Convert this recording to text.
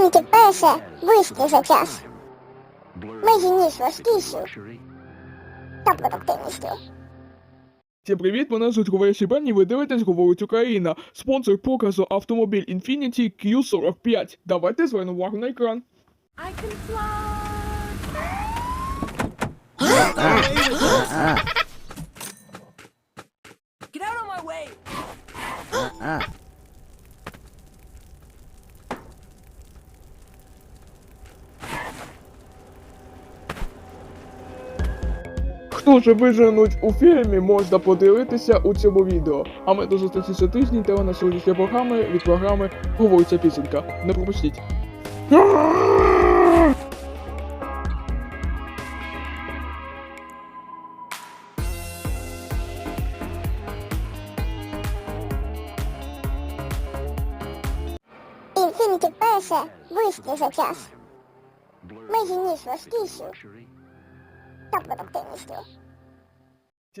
Інфініті перше вище за час. Межі ніж важкіші та продуктивністю. Всім привіт, мене звуть Говорящий Шибан, і ви дивитесь Говорить Україна. Спонсор показу автомобіль Infiniti Q45. Давайте звернемо увагу на екран. I can fly. Get out of my way! Хто ж виженуть у фільмі, можна подивитися у цьому відео. А ми зустрічі тиждень та на сьогоднішньої програми від програми Говориться пісенька. Не пропустіть. Інфініті перше вище за час. Межі ніж важкіші та продуктивністю.